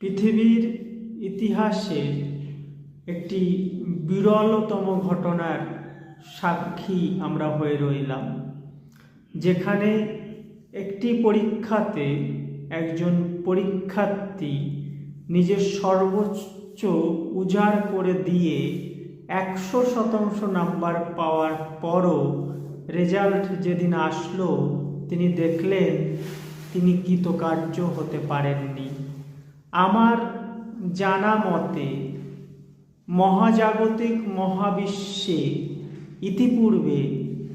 পৃথিবীর ইতিহাসে একটি বিরলতম ঘটনার সাক্ষী আমরা হয়ে রইলাম, যেখানে একটি পরীক্ষাতে একজন পরীক্ষার্থী নিজের সর্বোচ্চ উজাড় করে দিয়ে একশো শতাংশ নাম্বার পাওয়ার পরও রেজাল্ট যেদিন আসলো, তিনি দেখলেন তিনি কৃতকার্য হতে পারেননি। আমার জানা মতে মহাজাগতিক মহাবিশ্বে ইতিপূর্বে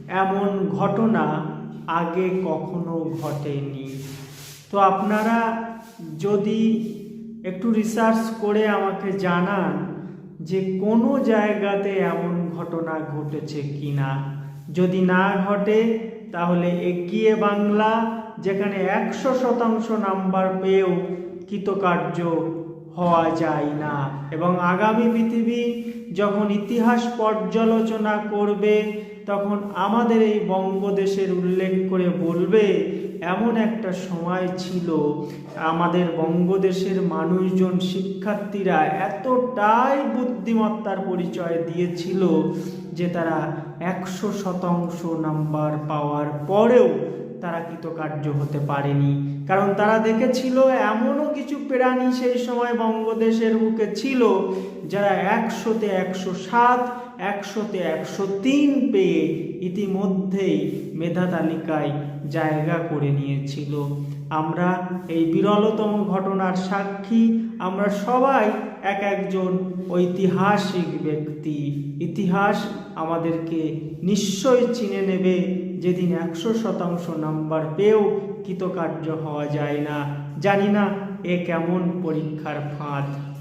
এমন ঘটনা আগে কখনো ঘটেনি। তো আপনারা যদি একটু রিসার্চ করে আমাকে জানান যে কোনো জায়গাতে এমন ঘটনা ঘটেছে কি না যদি না ঘটে, তাহলে এগিয়ে বাংলা, যেখানে একশো শতাংশ নাম্বার পেয়েও কৃতকার্য হওয়া যায় না। এবং আগামী পৃথিবী যখন ইতিহাস পর্যালোচনা করবে, তখন আমাদের এই বঙ্গদেশের উল্লেখ করে বলবে, এমন একটা সময় ছিল, আমাদের বঙ্গদেশের মানুষজন, শিক্ষার্থীরা এতটাই বুদ্ধিমত্তার পরিচয় দিয়েছিল যে তারা একশো শতাংশ নাম্বার পাওয়ার পরেও তারা কৃতকার্য হতে পারেনি। কারণ তারা দেখেছিল, এমনও কিছু প্রাণী সেই সময় বঙ্গদেশের বুকে ছিল, যারা একশোতে একশো সাত, একশোতে একশো তিন পেয়ে ইতিমধ্যেই মেধা তালিকায় জায়গা করে নিয়েছিল। আমরা এই বিরলতম ঘটনার সাক্ষী। আমরা সবাই এক একজন ঐতিহাসিক ব্যক্তি। ইতিহাস আমাদেরকে নিশ্চয় চিনে নেবে। যেদিন একশো শতাংশ নাম্বার পেয়েও কৃতকার্য হওয়া যায় না। জানি না এ কেমন পরীক্ষার ফাঁদ।